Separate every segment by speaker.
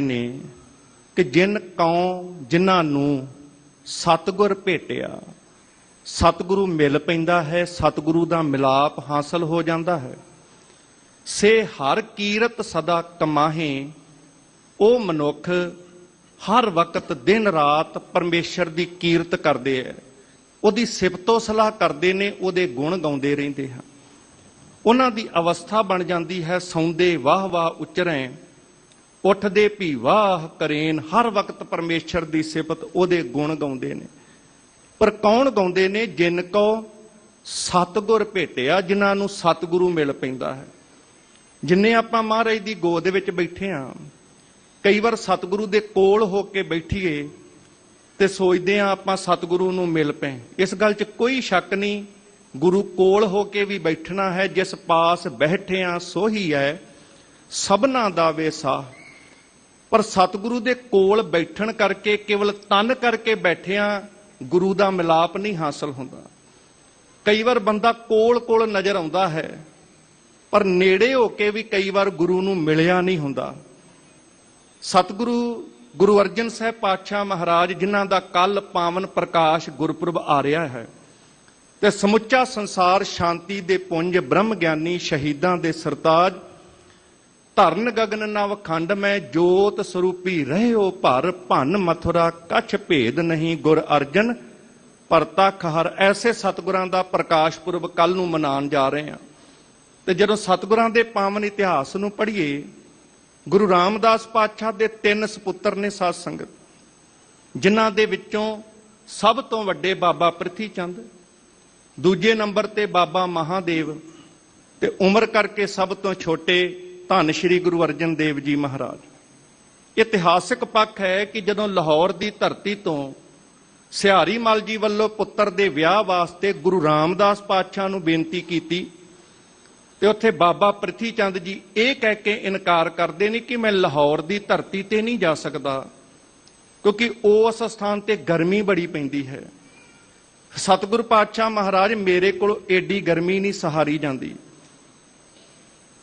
Speaker 1: ਨੇ ਕਿ ਜਿਨ ਕੌ ਜਿਨ੍ਹਾਂ ਨੂੰ ਸਤਗੁਰ ਭੇਟਿਆ, ਸਤਿਗੁਰੂ ਮਿਲ ਪੈਂਦਾ ਹੈ, ਸਤਿਗੁਰੂ ਦਾ ਮਿਲਾਪ ਹਾਸਲ ਹੋ ਜਾਂਦਾ ਹੈ। ਸੇ ਹਰ ਕੀਰਤ ਸਦਾ ਕਮਾਹੇ, ਉਹ ਮਨੁੱਖ ਹਰ ਵਕਤ ਦਿਨ ਰਾਤ ਪਰਮੇਸ਼ਰ ਦੀ ਕੀਰਤ ਕਰਦੇ ਐ। ਉਹਦੀ ਸਿਫਤੋ ਸਲਾਹ ਕਰਦੇ ਨੇ, ਉਹਦੇ ਗੁਣ ਗਾਉਂਦੇ ਰਹਿੰਦੇ ਹਨ। ਉਹਨਾਂ ਦੀ ਅਵਸਥਾ ਬਣ ਜਾਂਦੀ ਹੈ, ਸੌਂਦੇ ਵਾਹ ਵਾਹ ਉਚਰੈ। ਉੱਠਦੇ ਭੀ ਵਾਹ ਕਰੇਨ, ਹਰ ਵਕਤ ਪਰਮੇਸ਼ਰ ਦੀ ਸਿਫਤ ਉਹਦੇ ਗੁਣ ਗਾਉਂਦੇ ਨੇ। ਪਰ ਕੌਣ ਗਾਉਂਦੇ ਨੇ? ਜਿਨ ਕੋ ਸਤਗੁਰ ਭੇਟਿਆ, ਜਿਨ੍ਹਾਂ ਨੂੰ ਸਤਿਗੁਰੂ ਮਿਲ ਪੈਂਦਾ ਹੈ। ਜਿੰਨੇ ਆਪਾਂ ਮਹਾਰਾਜ ਦੀ ਗੋਦ ਵਿੱਚ ਬੈਠੇ ਆ, ਕਈ ਵਾਰ ਸਤਿਗੁਰੂ ਦੇ ਕੋਲ ਹੋ ਕੇ ਬੈਠੀਏ ਤੇ ਸੋਚਦੇ ਆ ਆਪਾਂ ਸਤਿਗੁਰੂ ਨੂੰ ਮਿਲ ਪਏ। ਇਸ ਗੱਲ 'ਚ ਕੋਈ ਸ਼ੱਕ ਨਹੀਂ, ਗੁਰੂ ਕੋਲ ਹੋ ਕੇ ਵੀ ਬੈਠਣਾ ਹੈ, ਜਿਸ ਪਾਸ ਬੈਠੇ ਆ ਸੋਹੀ ਹੈ, ਸਭਨਾ ਦਾ ਵੇਸਾ। ਪਰ ਸਤਿਗੁਰੂ ਦੇ ਕੋਲ ਬੈਠਣ ਕਰਕੇ, ਕੇਵਲ ਤਨ ਕਰਕੇ ਬੈਠਿਆਂ ਗੁਰੂ ਦਾ ਮਿਲਾਪ ਨਹੀਂ ਹਾਸਲ ਹੁੰਦਾ। ਕਈ ਵਾਰ ਬੰਦਾ ਕੋਲ ਕੋਲ ਨਜ਼ਰ ਆਉਂਦਾ ਹੈ, ਪਰ ਨੇੜੇ ਹੋ ਕੇ ਵੀ ਕਈ ਵਾਰ ਗੁਰੂ ਨੂੰ ਮਿਲਿਆ ਨਹੀਂ ਹੁੰਦਾ। ਸਤਿਗੁਰੂ ਗੁਰੂ ਅਰਜਨ ਸਾਹਿਬ ਪਾਤਸ਼ਾਹ ਮਹਾਰਾਜ, ਜਿਨ੍ਹਾਂ ਦਾ ਕੱਲ ਪਾਵਨ ਪ੍ਰਕਾਸ਼ ਗੁਰਪੁਰਬ ਆ ਰਿਹਾ ਹੈ, ਤੇ ਸਮੁੱਚਾ ਸੰਸਾਰ ਸ਼ਾਂਤੀ ਦੇ ਪੁੰਜ ਬ੍ਰਹਮ ਗਿਆਨੀ ਸ਼ਹੀਦਾਂ ਦੇ ਸਰਤਾਜ ਧਰਨ ਗਗਨ ਨਵ ਖੰਡ ਮੈਂ ਜੋਤ ਸਰੂਪੀ ਰਹਿਓ ਭਰ, ਭੰਨ ਮਥੁਰਾ ਕਛ ਭੇਦ ਨਹੀਂ ਗੁਰ ਅਰਜਨ। ਪਰਤਾ ਹਰ ਐਸੇ ਸਤਿਗੁਰਾਂ ਦਾ ਪ੍ਰਕਾਸ਼ ਪੁਰਬ ਕੱਲ ਨੂੰ ਮਨਾਉਣ ਜਾ ਰਹੇ ਹਾਂ। ਤੇ ਜਦੋਂ ਸਤਿਗੁਰਾਂ ਦੇ ਪਾਵਨ ਇਤਿਹਾਸ ਨੂੰ ਪੜ੍ਹੀਏ, ਗੁਰੂ ਰਾਮਦਾਸ ਪਾਤਸ਼ਾਹ ਦੇ ਤਿੰਨ ਸੁਪੁੱਤਰ ਨੇ ਸਾਧ ਸੰਗਤ, ਜਿਨ੍ਹਾਂ ਦੇ ਵਿੱਚੋਂ ਸਭ ਤੋਂ ਵੱਡੇ ਬਾਬਾ ਪ੍ਰਿਥੀ ਚੰਦ ਦੂਜੇ ਨੰਬਰ ਤੇ ਬਾਬਾ ਮਹਾਦੇਵ, ਤੇ ਉਮਰ ਕਰਕੇ ਸਭ ਤੋਂ ਛੋਟੇ ਧੰਨ ਸ਼੍ਰੀ ਗੁਰੂ ਅਰਜਨ ਦੇਵ ਜੀ ਮਹਾਰਾਜ। ਇਤਿਹਾਸਕ ਪੱਖ ਹੈ ਕਿ ਜਦੋਂ ਲਾਹੌਰ ਦੀ ਧਰਤੀ ਤੋਂ ਸਿਹਾਰੀ ਮਲ ਜੀ ਵੱਲੋਂ ਪੁੱਤਰ ਦੇ ਵਿਆਹ ਵਾਸਤੇ ਗੁਰੂ ਰਾਮਦਾਸ ਪਾਤਸ਼ਾਹ ਨੂੰ ਬੇਨਤੀ ਕੀਤੀ, ਤੇ ਉੱਥੇ ਬਾਬਾ ਪ੍ਰਿਥੀ ਚੰਦ ਜੀ ਇਹ ਕਹਿ ਕੇ ਇਨਕਾਰ ਕਰਦੇ ਨੇ ਕਿ ਮੈਂ ਲਾਹੌਰ ਦੀ ਧਰਤੀ ਤੇ ਨਹੀਂ ਜਾ ਸਕਦਾ, ਕਿਉਂਕਿ ਉਸ ਸਥਾਨ ਤੇ ਗਰਮੀ ਬੜੀ ਪੈਂਦੀ ਹੈ। ਸਤਿਗੁਰ ਪਾਤਸ਼ਾਹ ਮਹਾਰਾਜ ਮੇਰੇ ਕੋਲ ਏਡੀ ਗਰਮੀ ਨਹੀਂ ਸਹਾਰੀ ਜਾਂਦੀ।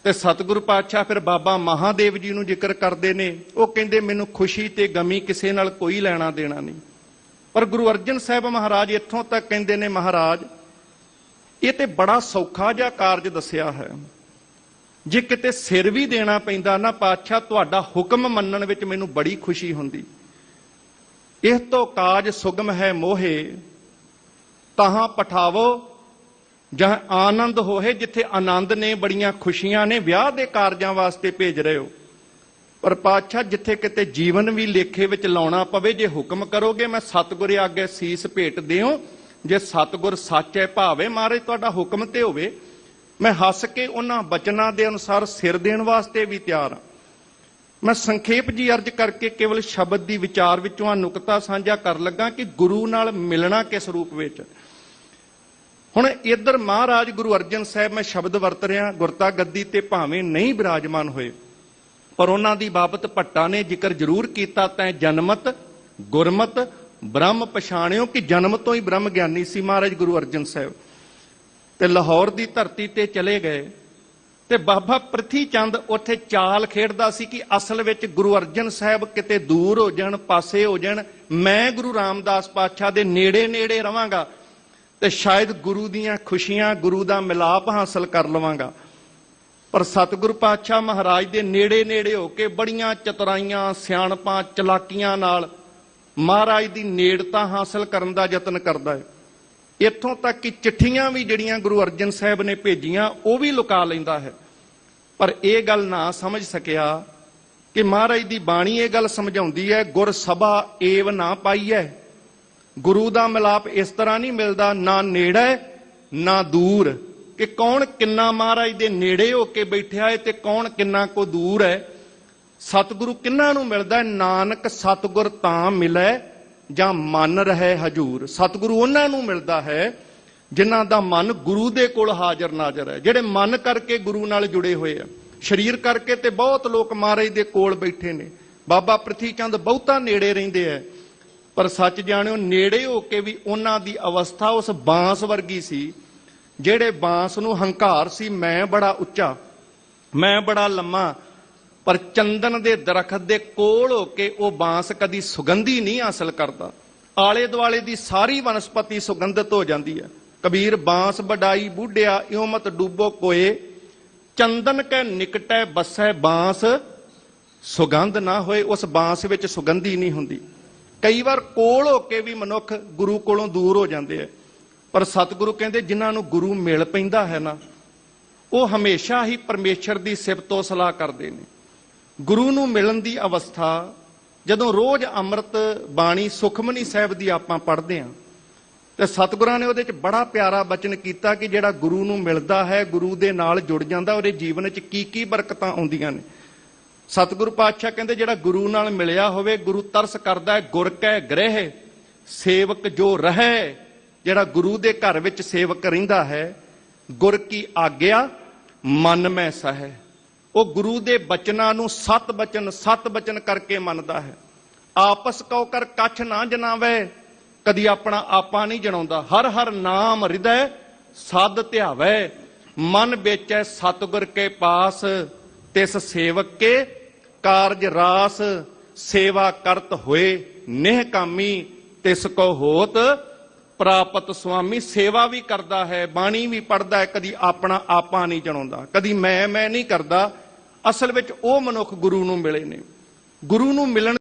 Speaker 1: ਤੇ ਸਤਿਗੁਰ ਪਾਤਸ਼ਾਹ ਫਿਰ ਬਾਬਾ ਮਹਾਦੇਵ ਜੀ ਨੂੰ ਜ਼ਿਕਰ ਕਰਦੇ ਨੇ। ਉਹ ਕਹਿੰਦੇ, ਮੈਨੂੰ ਖੁਸ਼ੀ ਤੇ ਗਮੀ ਕਿਸੇ ਨਾਲ ਕੋਈ ਲੈਣਾ ਦੇਣਾ ਨਹੀਂ। ਪਰ ਗੁਰੂ ਅਰਜਨ ਸਾਹਿਬ ਮਹਾਰਾਜ ਇੱਥੋਂ ਤੱਕ ਕਹਿੰਦੇ ਨੇ, ਮਹਾਰਾਜ, ਇਹ ਤੇ ਬੜਾ ਸੌਖਾ ਜਿਹਾ ਕਾਰਜ ਦੱਸਿਆ ਹੈ। ਜੇ ਕਿਤੇ ਸਿਰ ਵੀ ਦੇਣਾ ਪੈਂਦਾ ਨਾ, ਪਾਤਸ਼ਾਹ, ਤੁਹਾਡਾ ਹੁਕਮ ਮੰਨਣ ਵਿੱਚ ਮੈਨੂੰ ਬੜੀ ਖੁਸ਼ੀ ਹੁੰਦੀ। ਇਹ ਤੋਂ ਕਾਜ ਸੁਗਮ ਹੈ ਮੋਹੇ ਤਹਾਂ ਪਠਾਵੋ ਜਹ ਆਨੰਦ ਹੋਏ ਜਿੱਥੇ ਆਨੰਦ ਨੇ, ਬੜੀਆਂ ਖੁਸ਼ੀਆਂ ਨੇ, ਵਿਆਹ ਦੇ ਕਾਰਜਾਂ ਵਾਸਤੇ ਭੇਜ ਰਹੇ ਹੋ। ਪਰ ਪਾਤਸ਼ਾਹ, ਜਿੱਥੇ ਕਿਤੇ ਜੀਵਨ ਵੀ ਲੇਖੇ ਵਿੱਚ ਲਾਉਣਾ ਪਵੇ, ਜੇ ਹੁਕਮ ਕਰੋਗੇ, ਮੈਂ ਸਤਿਗੁਰੇ ਅੱਗੇ ਸੀਸ ਭੇਟ ਦਿਓ। ਜੇ ਸਤਿਗੁਰ ਸੱਚ ਹੈ, ਭਾਵੇ ਮਹਾਰਾਜ ਤੁਹਾਡਾ ਹੁਕਮ ਤੇ ਹੋਵੇ, ਮੈਂ ਹੱਸ ਕੇ ਉਹਨਾਂ ਬਚਨਾਂ ਦੇ ਅਨੁਸਾਰ ਸਿਰ ਦੇਣ ਵਾਸਤੇ ਵੀ ਤਿਆਰ ਹਾਂ। ਮੈਂ ਸੰਖੇਪ ਜੀ ਅਰਜ ਕਰਕੇ ਕੇਵਲ ਸ਼ਬਦ ਦੀ ਵਿਚਾਰ ਵਿੱਚੋਂ ਆ ਨੁਕਤਾ ਸਾਂਝਾ ਕਰ ਲੱਗਾ ਕਿ ਗੁਰੂ ਨਾਲ ਮਿਲਣਾ ਕਿਸ ਰੂਪ ਵਿੱਚ? ਹੁਣ ਇੱਧਰ ਮਹਾਰਾਜ ਗੁਰੂ ਅਰਜਨ ਸਾਹਿਬ, ਮੈਂ ਸ਼ਬਦ ਵਰਤ ਰਿਹਾ ਗੁਰਤਾ ਗੱਦੀ ਤੇ ਭਾਵੇਂ ਨਹੀਂ ਬਿਰਾਜਮਾਨ ਹੋਏ, ਪਰ ਉਹਨਾਂ ਦੀ ਬਾਬਤ ਭੱਟਾ ਨੇ ਜ਼ਿਕਰ ਜ਼ਰੂਰ ਕੀਤਾ, ਤੈਂ ਜਨਮਤ, ਗੁਰਮਤ, ਬ੍ਰਹਮ ਪਛਾਣਿਓ ਕਿ ਜਨਮ ਤੋਂ ਹੀ ਬ੍ਰਹਮ ਗਿਆਨੀ ਸੀ ਮਹਾਰਾਜ ਗੁਰੂ ਅਰਜਨ ਸਾਹਿਬ। ਤੇ ਲਾਹੌਰ ਦੀ ਧਰਤੀ ਤੇ ਚਲੇ ਗਏ, ਤੇ ਬਾਬਾ ਪ੍ਰਿਥੀ ਚੰਦ ਉੱਥੇ ਚਾਲ ਖੇਡਦਾ ਸੀ ਕਿ ਅਸਲ ਵਿੱਚ ਗੁਰੂ ਅਰਜਨ ਸਾਹਿਬ ਕਿਤੇ ਦੂਰ ਹੋ ਜਾਣ, ਪਾਸੇ ਹੋ ਜਾਣ, ਮੈਂ ਗੁਰੂ ਰਾਮਦਾਸ ਪਾਤਸ਼ਾਹ ਦੇ ਨੇੜੇ ਨੇੜੇ ਰਵਾਂਗਾ। ਤੇ ਸ਼ਾਇਦ ਗੁਰੂ ਦੀਆਂ ਖੁਸ਼ੀਆਂ, ਗੁਰੂ ਦਾ ਮਿਲਾਪ ਹਾਸਲ ਕਰ ਲਵਾਂਗਾ। ਪਰ ਸਤਿਗੁਰ ਪਾਤਸ਼ਾਹ ਮਹਾਰਾਜ ਦੇ ਨੇੜੇ ਨੇੜੇ ਹੋ ਕੇ ਬੜੀਆਂ ਚਤਰਾਈਆਂ, ਸਿਆਣਪਾਂ, ਚਲਾਕੀਆਂ ਨਾਲ ਮਹਾਰਾਜ ਦੀ ਨੇੜਤਾ ਹਾਸਲ ਕਰਨ ਦਾ ਯਤਨ ਕਰਦਾ ਹੈ। ਇੱਥੋਂ ਤੱਕ ਕਿ ਚਿੱਠੀਆਂ ਵੀ ਜਿਹੜੀਆਂ ਗੁਰੂ ਅਰਜਨ ਸਾਹਿਬ ਨੇ ਭੇਜੀਆਂ, ਉਹ ਵੀ ਲੁਕਾ ਲੈਂਦਾ ਹੈ। ਪਰ ਇਹ ਗੱਲ ਨਾ ਸਮਝ ਸਕਿਆ ਕਿ ਮਹਾਰਾਜ ਦੀ ਬਾਣੀ ਇਹ ਗੱਲ ਸਮਝਾਉਂਦੀ ਹੈ, ਗੁਰ ਸਭਾ ਏਵ ਨਾ ਪਾਈ ਹੈ ਗੁਰੂ ਦਾ ਮਿਲਾਪ ਇਸ ਤਰ੍ਹਾਂ ਨਹੀਂ ਮਿਲਦਾ, ਨਾ ਨੇੜੇ ਨਾ ਦੂਰ। ਕਿ ਕੌਣ ਕਿੰਨਾ ਮਹਾਰਾਜ ਦੇ ਨੇੜੇ ਹੋ ਕੇ ਬੈਠਿਆ ਹੈ ਤੇ ਕੌਣ ਕਿੰਨਾ ਕੋ ਦੂਰ ਹੈ। ਸਤਿਗੁਰੂ ਕਿੰਨਾ ਨੂੰ ਮਿਲਦਾ ਹੈ? ਨਾਨਕ ਸਤਿਗੁਰ ਤਾਂ ਮਿਲੈ ਜਾਂ ਮਨ ਰਹੇ ਹਜੂਰ। ਸਤਿਗੁਰੂ ਉਹਨਾਂ ਨੂੰ ਮਿਲਦਾ ਹੈ ਜਿਨ੍ਹਾਂ ਦਾ ਮਨ ਗੁਰੂ ਦੇ ਕੋਲ ਹਾਜ਼ਰ ਨਾਜ਼ਰ ਹੈ, ਜਿਹੜੇ ਮਨ ਕਰਕੇ ਗੁਰੂ ਨਾਲ ਜੁੜੇ ਹੋਏ ਆ। ਸਰੀਰ ਕਰਕੇ ਤੇ ਬਹੁਤ ਲੋਕ ਮਹਾਰਾਜ ਦੇ ਕੋਲ ਬੈਠੇ ਨੇ। ਬਾਬਾ ਪ੍ਰਿਥੀ ਚੰਦ ਬਹੁਤਾ ਨੇੜੇ ਰਹਿੰਦੇ ਆ। ਪਰ ਸੱਚ ਜਾਣਿਓ, ਨੇੜੇ ਹੋ ਕੇ ਵੀ ਉਹਨਾਂ ਦੀ ਅਵਸਥਾ ਉਸ ਬਾਂਸ ਵਰਗੀ ਸੀ, ਜਿਹੜੇ ਬਾਂਸ ਨੂੰ ਹੰਕਾਰ ਸੀ, ਮੈਂ ਬੜਾ ਉੱਚਾ, ਮੈਂ ਬੜਾ ਲੰਮਾ, ਪਰ ਚੰਦਨ ਦੇ ਦਰਖਤ ਦੇ ਕੋਲ ਹੋ ਕੇ ਉਹ ਬਾਂਸ ਕਦੀ ਸੁਗੰਧੀ ਨਹੀਂ ਹਾਸਲ ਕਰਦਾ। ਆਲੇ ਦੁਆਲੇ ਦੀ ਸਾਰੀ ਵਨਸਪਤੀ ਸੁਗੰਧਿਤ ਹੋ ਜਾਂਦੀ ਹੈ। ਕਬੀਰ, ਬਾਂਸ ਵਡਾਈ ਬੁੱਢਿਆ, ਇਉ ਮਤ ਡੂਬੋ ਕੋਏ, ਚੰਦਨ ਕੈ ਨਿਕਟੈ ਬਸੈ ਬਾਂਸ, ਸੁਗੰਧ ਨਾ ਹੋਏ, ਉਸ ਬਾਂਸ ਵਿੱਚ ਸੁਗੰਧੀ ਨਹੀਂ ਹੁੰਦੀ। ਕਈ ਵਾਰ ਕੋਲ ਹੋ ਕੇ ਵੀ ਮਨੁੱਖ ਗੁਰੂ ਕੋਲੋਂ ਦੂਰ ਹੋ ਜਾਂਦੇ ਆ। ਪਰ ਸਤਿਗੁਰੂ ਕਹਿੰਦੇ ਜਿਨ੍ਹਾਂ ਨੂੰ ਗੁਰੂ ਮਿਲ ਪੈਂਦਾ ਹੈ ਨਾ, ਉਹ ਹਮੇਸ਼ਾ ਹੀ ਪਰਮੇਸ਼ਰ ਦੀ ਸਿਫਤੋ ਸਲਾਹ ਕਰਦੇ ਨੇ। ਗੁਰੂ ਨੂੰ ਮਿਲਣ ਦੀ ਅਵਸਥਾ, ਜਦੋਂ ਰੋਜ਼ ਅੰਮ੍ਰਿਤ, ਬਾਣੀ, ਸੁਖਮਨੀ ਸਾਹਿਬ ਦੀ ਆਪਾਂ ਪੜ੍ਹਦੇ ਹਾਂ, ਤੇ ਸਤਿਗੁਰਾਂ ਨੇ ਉਹਦੇ ਚ ਬੜਾ ਪਿਆਰਾ ਬਚਨ ਕੀਤਾ ਕਿ ਜਿਹੜਾ ਗੁਰੂ ਨੂੰ ਮਿਲਦਾ ਹੈ, ਗੁਰੂ ਦੇ ਨਾਲ ਜੁੜ ਜਾਂਦਾ, ਉਹਦੇ ਜੀਵਨ ਚ ਕੀ ਕੀ ਬਰਕਤਾਂ ਆਉਂਦੀਆਂ ਨੇ। ਸਤਿਗੁਰੂ ਪਾਤਸ਼ਾਹ ਕਹਿੰਦੇ ਜਿਹੜਾ ਗੁਰੂ ਨਾਲ ਮਿਲਿਆ ਹੋਵੇ, ਗੁਰੂ ਤਰਸ ਕਰਦਾ ਹੈ, ਗੁਰ ਕੈ ਗ੍ਰਹਿ, ਸੇਵਕ ਜੋ ਰਹੈ, ਜਿਹੜਾ ਗੁਰੂ ਦੇ ਘਰ ਵਿੱਚ ਸੇਵਕ ਰਹਿੰਦਾ ਹੈ, ਗੁਰ ਕੀ ਆਗਿਆ, ਮਨ ਮੈਂ ਸਹਿ। ਉਹ ਗੁਰੂ ਦੇ ਬਚਨਾਂ ਨੂੰ ਸਤ ਬਚਨ ਸਤ ਬਚਨ ਕਰਕੇ ਮੰਨਦਾ ਹੈ। ਆਪਸ ਕਉ ਕਰ ਕੱਛ ਨਾ ਜਨਾਵੇ, ਕਦੀ ਆਪਣਾ ਆਪਾ ਨਹੀਂ ਜਣਾਉਂਦਾ। ਹਰ ਹਰ ਨਾਮ ਹਿਰਦੈ, ਸਦ ਧਿਆਵੈ। ਮਨ ਵੇਚੈ ਸਤਿਗੁਰ ਕੇ ਪਾਸ ਤਿਸ ਸੇਵਕ ਕੇ ਕਾਰਜ ਰਾਸ ਸੇਵਾ ਕਰਤ ਹੋਏ, ਨਿਹ ਕਾਮੀ ਤਿਸ ਕੋ ਹੋਤ, ਪ੍ਰਾਪਤ ਸੁਆਮੀ ਸੇਵਾ ਵੀ ਕਰਦਾ ਹੈ, ਬਾਣੀ ਵੀ ਪੜਦਾ ਹੈ, ਕਦੀ ਆਪਣਾ ਆਪਾ ਨਹੀਂ ਜਣਾਉਂਦਾ, ਕਦੀ ਮੈਂ ਮੈਂ ਨਹੀਂ ਕਰਦਾ। ਅਸਲ ਵਿੱਚ ਉਹ ਮਨੁੱਖ ਗੁਰੂ ਨੂੰ ਮਿਲੇ ਨੇ। ਗੁਰੂ ਨੂੰ ਮਿਲਣ